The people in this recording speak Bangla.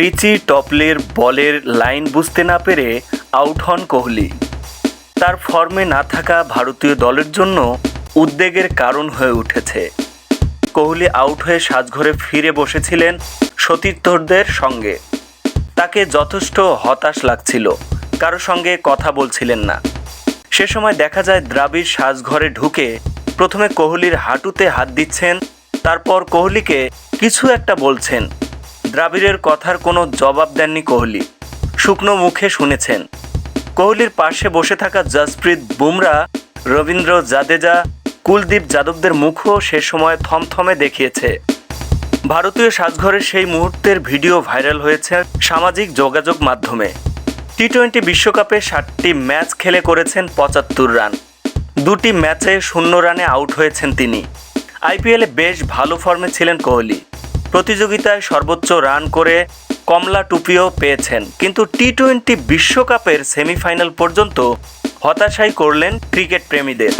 রিচি টপলের বলের লাইন বুঝতে না পেরে আউট হন কোহলি। তার ফর্মে না থাকা ভারতীয় দলের জন্য উদ্বেগের কারণ হয়ে উঠেছে। কোহলি আউট হয়ে সাজঘরে ফিরে বসেছিলেন সতীর্থদের সঙ্গে। তাকে যথেষ্ট হতাশ লাগছিল, কারও সঙ্গে কথা বলছিলেন না। সে সময় দেখা যায় দ্রাবিড় সাজঘরে ঢুকে প্রথমে কোহলির হাঁটুতে হাত দিচ্ছেন, তারপর কোহলিকে কিছু একটা বলছেন। দ্রাবিড়ের কথার কোনো জবাব দেননি কোহলি। শুকনো মুখে শুনেছেন। কোহলির পাশে বসে থাকা জসপ্রীত বুমরা, রবীন্দ্র জাদেজা, কুলদীপ যাদবদের মুখও সে সময় থমথমে দেখিয়েছে। ভারতীয় সাজঘরের সেই মুহূর্তের ভিডিও ভাইরাল হয়েছে সামাজিক যোগাযোগ মাধ্যমে। টি টোয়েন্টি বিশ্বকাপে ষাটটি ম্যাচ খেলে করেছেন পঁচাত্তর রান। দুটি ম্যাচে শূন্য রানে আউট হয়েছেন তিনি। আইপিএলে বেশ ভালো ফর্মে ছিলেন কোহলি। প্রতিযোগিতায় সর্বোচ্চ রান করে কমলা টুপিও পেয়েছেন। কিন্তু টি টোয়েন্টি বিশ্বকাপের সেমিফাইনাল পর্যন্ত হতাশাই করলেন ক্রিকেট প্রেমীদের।